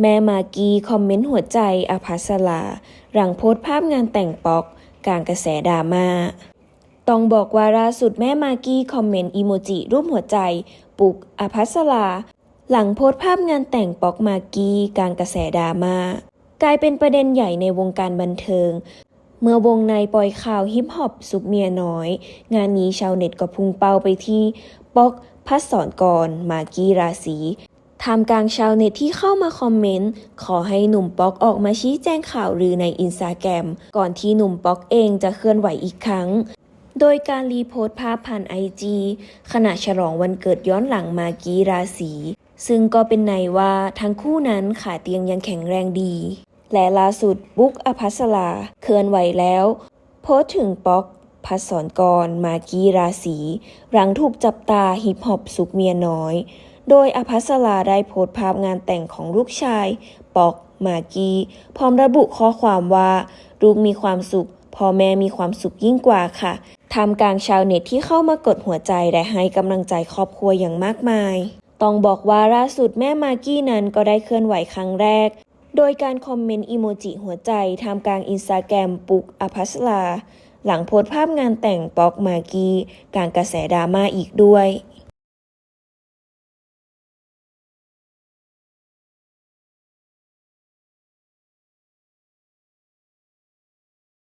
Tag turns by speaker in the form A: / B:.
A: แม่มากีคอมเมนต์หัวใจอภัสราหลังโพสต์ภาพงานแต่งป๊อกกลางกระแสดราม่า ต้องบอกว่าล่าสุดแม่มากีคอมเมนต์อีโมจิรูปหัวใจปลุกอภัสราหลังโพสต์ภาพงานแต่งป๊อกมากีกลางกระแสดราม่ากลายเป็นประเด็นใหญ่ในวงการบันเทิง เมื่อวงในปล่อยข่าวฮิปฮอปสุกเมียน้อย งานนี้ชาวเน็ตก็พุ่งเป้าไปที่ป๊อกพัศรกรมากีราศี ท่ามกลางชาวเน็ตที่เข้ามาคอมเมนต์ ขอให้หนุ่มป๊อกออกมาชี้แจงข่าวลือในอินสตาแกรมก่อนที่หนุ่มป๊อกเองจะเคลื่อนไหวอีกครั้ง โดยการรีโพสต์ภาพผ่านไอจีขณะฉลองวันเกิดย้อนหลังมากีราศีซึ่งก็เป็นในว่าทั้งคู่นั้นขาเตียงยังแข็งแรงดี และล่าสุดบุ๊กอภัสราเคลื่อนไหวแล้ว โพสต์ถึงป๊อกพัศรกรมากีราศีหลังถูกจับตาฮิปฮอปสุกเมียน้อย โดยอภัสราได้โพสต์ภาพงานแต่งของลูกชาย ปอก มากกี้พร้อมระบุข้อความว่า ลูกมีความสุข พ่อแม่มีความสุขยิ่งกว่าค่ะทำกลางชาวเน็ตที่เข้ามากดหัวใจและให้กำลังใจครอบครัวอย่างมากมาย ต้องบอกว่าล่าสุดแม่มากกี้นั้นก็ได้เคลื่อนไหวครั้งแรก โดยการคอมเมนต์อีโมจิหัวใจทำกลางอินสตาแกรมปุกอภัสราหลังโพสต์ภาพงานแต่งป๊อกมากกี้กลางกระแสดราม่าอีกด้วย